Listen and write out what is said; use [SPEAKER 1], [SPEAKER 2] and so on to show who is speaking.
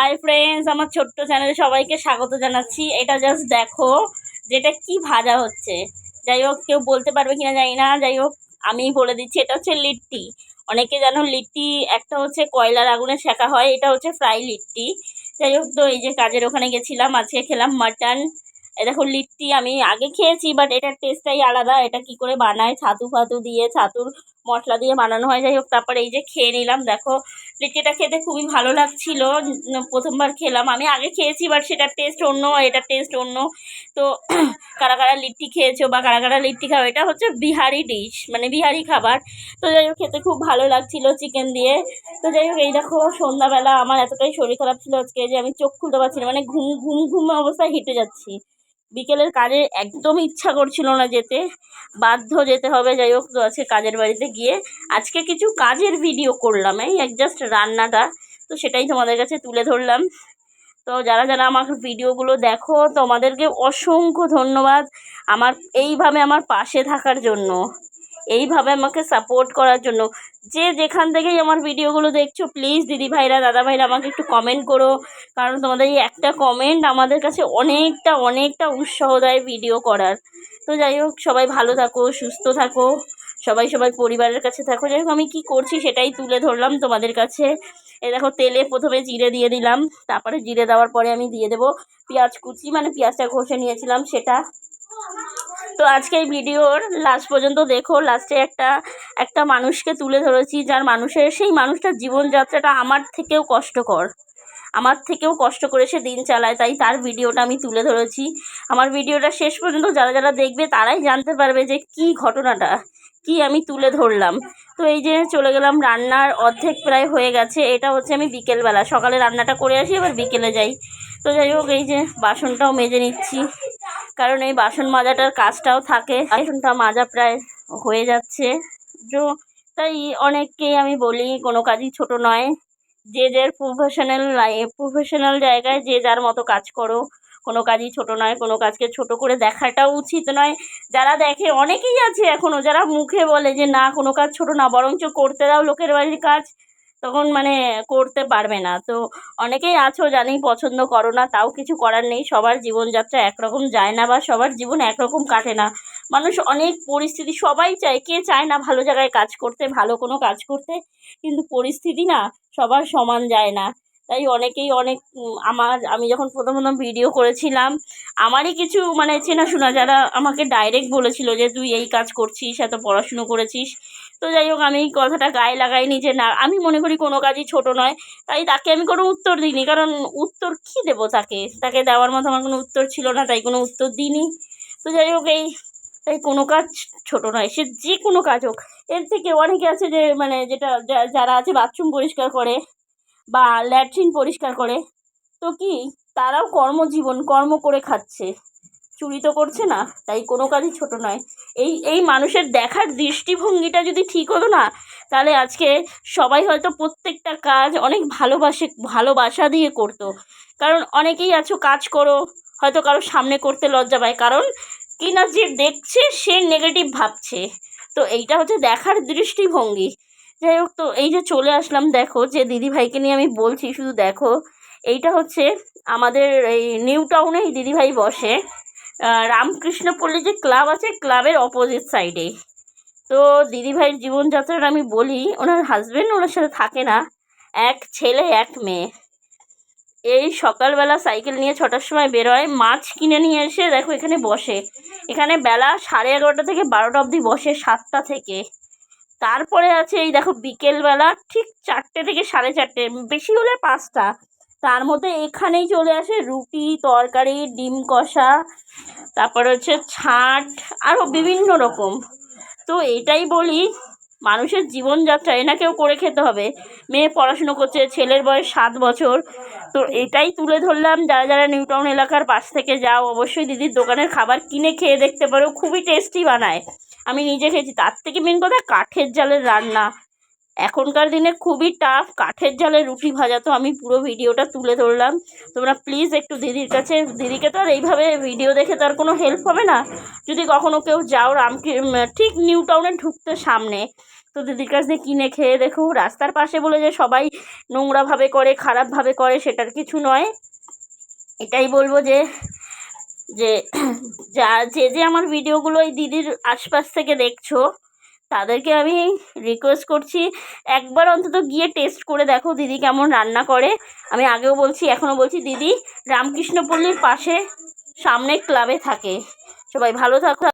[SPEAKER 1] Hi friends আমার ছোট্ট চ্যানেলে সবাইকে স্বাগত জানাচ্ছি। এটা জাস্ট দেখো, যেটা কি ভাজা হচ্ছে। যাই হোক, কেউ বলতে পারবে কিনা জানি না। যাই হোক, আমি বলে দিচ্ছি, এটা হচ্ছে লিট্টি। অনেকে জানো, লিট্টি একটা হচ্ছে কয়লার আগুনে শেখা হয়, এটা হচ্ছে ফ্রাই লিট্টি। যাই হোক, তো এই যে কাজের ওখানে গেছিলাম, আজকে খেলাম মাটন। দেখো লিট্টি আমি আগে খেয়েছি বাট এটার টেস্টটাই আলাদা। এটা কি করে বানায়? ছাতু ফাতু দিয়ে, ছাতুর মশলা দিয়ে বানানো হয়। যাই হোক, তারপরে এই যে খেয়ে নিলাম। দেখো, লিট্টিটা খেতে খুবই ভালো লাগছিল। প্রথমবার খেলাম। আমি আগে খেয়েছি বাট সেটার টেস্ট অন্য, এটার টেস্ট অন্য। তো কারা কারা লিট্টি খেয়েছো বা কারা কারা লিট্টি খাও, এটা হচ্ছে বিহারি ডিশ মানে বিহারি খাবার। তো যাই হোক, খেতে খুব ভালো লাগছিল চিকেন দিয়ে। তো যাই হোক, এই দেখো, সন্ধ্যাবেলা আমার এতটাই শরীর খারাপ ছিল আজকে যে আমি চোখ খুলতে পারছি না। মানে ঘুম ঘুম ঘুম অবস্থায় হেঁটে যাচ্ছি। বিকেলের কাজে একদম ইচ্ছা করছিল না যেতে। বাধ্য যেতে হবে, যাই হোক তো আজকে কাজের বাড়িতে গিয়ে। আজকে কিছু কাজের ভিডিও করলাম, এই এক জাস্ট রান্নাটা। তো সেটাই তোমাদের কাছে তুলে ধরলাম। তো যারা যারা আমার ভিডিওগুলো দেখো, তোমাদেরকে অসংখ্য ধন্যবাদ আমার, এইভাবে আমার পাশে থাকার জন্য। এইভাবে আমাকে সাপোর্ট করার জন্য। যে যেখান থেকেই আমার ভিডিওগুলো দেখছ প্লিজ দিদি ভাইরা, দাদা ভাইরা, আমাকে একটু কমেন্ট করো। কারণ তোমাদের এই একটা কমেন্ট আমাদের কাছে অনেকটা অনেকটা উৎসাহ দেয় ভিডিও করার। তো যাই হোক, সবাই ভালো থাকো, সুস্থ থাকো। সবাই সবাই পরিবারের কাছে থাকো। যাই হোক, আমি কী করছি সেটাই তুলে ধরলাম তোমাদের কাছে। এ দেখো, তেলে প্রথমে জিরে দিয়ে দিলাম। তারপরে জিরে দেওয়ার পরে আমি দিয়ে দেবো পেঁয়াজ কুচি মানে পেঁয়াজটা ঘষে নিয়েছিলাম সেটা। তো আজকে এই ভিডিওর লাস্ট পর্যন্ত দেখো। লাস্টে একটা একটা মানুষকে তুলে ধরেছি, যার মানুষের, সেই মানুষটার জীবনযাত্রাটা আমার থেকেও কষ্টকর। আমার থেকেও কষ্ট করে সে দিন চালায়, তাই তার ভিডিওটা আমি তুলে ধরেছি। আমার ভিডিওটা শেষ পর্যন্ত যারা যারা দেখবে, তারাই জানতে পারবে যে কি ঘটনাটা, কি আমি তুলে ধরলাম। তো এই যে চলে গেলাম, রান্নার অর্ধেক প্রায় হয়ে গেছে। এটা হচ্ছে আমি বিকেলবেলা, সকালে রান্নাটা করে আসি, এবার বিকেলে যাই। তো যাই হোক, এই যে বাসনটাও মেজে নিচ্ছি। কারণ এই বাসন মাজাটার কাজটাও থাকে। বাসনটা মাজা প্রায় হয়ে যাচ্ছে। তো তাই অনেককেই আমি বলি, কোনো কাজই ছোট নয়। যে যার প্রফেশনাল প্রফেশনাল জায়গায় যে যার মতো কাজ করো। কোনো কাজই ছোট নয়, কোনো কাজকে ছোট করে দেখাটাও উচিত নয়। যারা দেখে, অনেকেই আছে এখনও যারা মুখে বলে যে, না, কোনো কাজ ছোট না, বরঞ্চ করতে দাও লোকের বাড়ির কাজ। তখন মানে করতে পারবে না। তো অনেকেই আছো জানি পছন্দ করো না, তাও কিছু করার নেই, সবার জীবনযাত্রা একরকম যায় না বা সবার জীবন একরকম কাটে না। মানুষ অনেক পরিস্থিতি, সবাই চায়, কে চায় না ভালো জায়গায় কাজ করতে, ভালো কোনো কাজ করতে, কিন্তু পরিস্থিতি না সবার সমান যায় না। তাই অনেকেই অনেক আমার, আমি যখন প্রথম প্রথম ভিডিও করেছিলাম, আমারই কিছু মানে চেনাশোনা, যারা আমাকে ডাইরেক্ট বলেছিল যে, তুই এই কাজ করছিস, এত পড়াশুনো করেছিস তো যাই হোক, আমি কথাটা গায়ে লাগাইনি যে না, আমি মনে করি কোনো কাজই ছোট নয়। তাই তাকে আমি কোনো উত্তর দিইনি, কারণ উত্তর কী দেবো তাকে? তাকে দেওয়ার মতো আমার কোনো উত্তর ছিল না, তাই কোনো উত্তর দিইনি। তো যাই হোক, এই, তাই কোনো কাজ ছোট নয়, সে যে কোনো কাজ হোক। এর থেকে অনেকে আছে যে মানে যেটা যারা আছে বাথরুম পরিষ্কার করে বা ল্যাট্রিন পরিষ্কার করে, তো কি তারাও কর্মজীবন, কর্ম করে খাচ্ছে। চুরি তো করছে না, তাই কোনো কাজই ছোট নয়। এই এই মানুষের দেখার দৃষ্টিভঙ্গিটা যদি ঠিক হতো না, তাহলে আজকে সবাই হয়তো প্রত্যেকটা কাজ অনেক ভালোবাসে, ভালোবাসা দিয়ে করতো। কারণ অনেকেই আছো, কাজ করো, হয়তো কারোর সামনে করতে লজ্জা পায়। কারণ কি না যে দেখছে, সে নেগেটিভ ভাবছে। তো এইটা হচ্ছে দেখার দৃষ্টিভঙ্গি। যাই হোক, তো এই যে চলে আসলাম, দেখো যে দিদিভাইকে নিয়ে আমি বলছি, শুধু দেখো। এইটা হচ্ছে আমাদের এই নিউ টাউনে দিদিভাই বসে। রামকৃষ্ণপল্লী যে ক্লাব আছে, ক্লাবের অপোজিট সাইডে তো দিদিভাইয়ের জীবনযাত্রাটা আমি বলি, ওনার হাজবেন্ড ওনার সাথে থাকে না, এক ছেলে, এক মেয়ে। এই সকালবেলা সাইকেল নিয়ে ছটার সময় বেরোয় মাছ কিনে নিয়ে এসে দেখো এখানে বসে। এখানে বেলা সাড়ে এগারোটা থেকে বারোটা অবধি বসে সাতটা থেকে। তারপরে আছে এই দেখো বিকেলবেলা ঠিক চারটে থেকে সাড়ে চারটে, বেশি হলে পাঁচটা। তার মধ্যে এখানেই চলে আসে রুটি, তরকারি, ডিম কষা, তারপর হচ্ছে ছাট আরও বিভিন্ন রকম। তো এটাই বলি, মানুষের জীবনযাত্রা এনাকেও করে খেতে হবে। মেয়ে পড়াশুনো করছে, ছেলের বয়স সাত বছর। তো এটাই তুলে ধরলাম, যারা যারা নিউ টাউন এলাকার পাশ থেকে যাও, অবশ্যই দিদির দোকানের খাবার কিনে খেয়ে দেখতে পারো, খুবই টেস্টি বানায়। আমি নিজে খেয়েছি, তার থেকে মেন কথা কাঠের জালের রান্না। এখনকার দিনে খুবই টাফ কাঠের জালে রুটি ভাজা তো আমি পুরো ভিডিওটা তুলে ধরলাম। তোমরা প্লিজ একটু দিদির কাছে, দিদিকে তো আর এইভাবে ভিডিও দেখে তো আর কোনো হেল্প হবে না। যদি কখনো কেউ যাও রামকি ঠিক নিউ টাউনে ঢুকতে সামনে, তো দিদির কাছ দিয়ে কিনে খেয়ে দেখো, রাস্তার পাশে বলে যে সবাই নোংরাভাবে করে খারাপভাবে করে, সেটার কিছু নয়। এটাই বলব যে যে, যা, যে যে আমার ভিডিওগুলো এই দিদির আশপাশ থেকে দেখছ তাদেরকে আমি রিকোয়েস্ট করছি, একবার অন্তত গিয়ে টেস্ট করে দেখো দিদি কেমন রান্না করে। আমি আগেও বলছি, এখনও বলছি, দিদি, রামকৃষ্ণপল্লীর পাশে সামনে ক্লাবে থাকে। সবাই ভালো থাকো।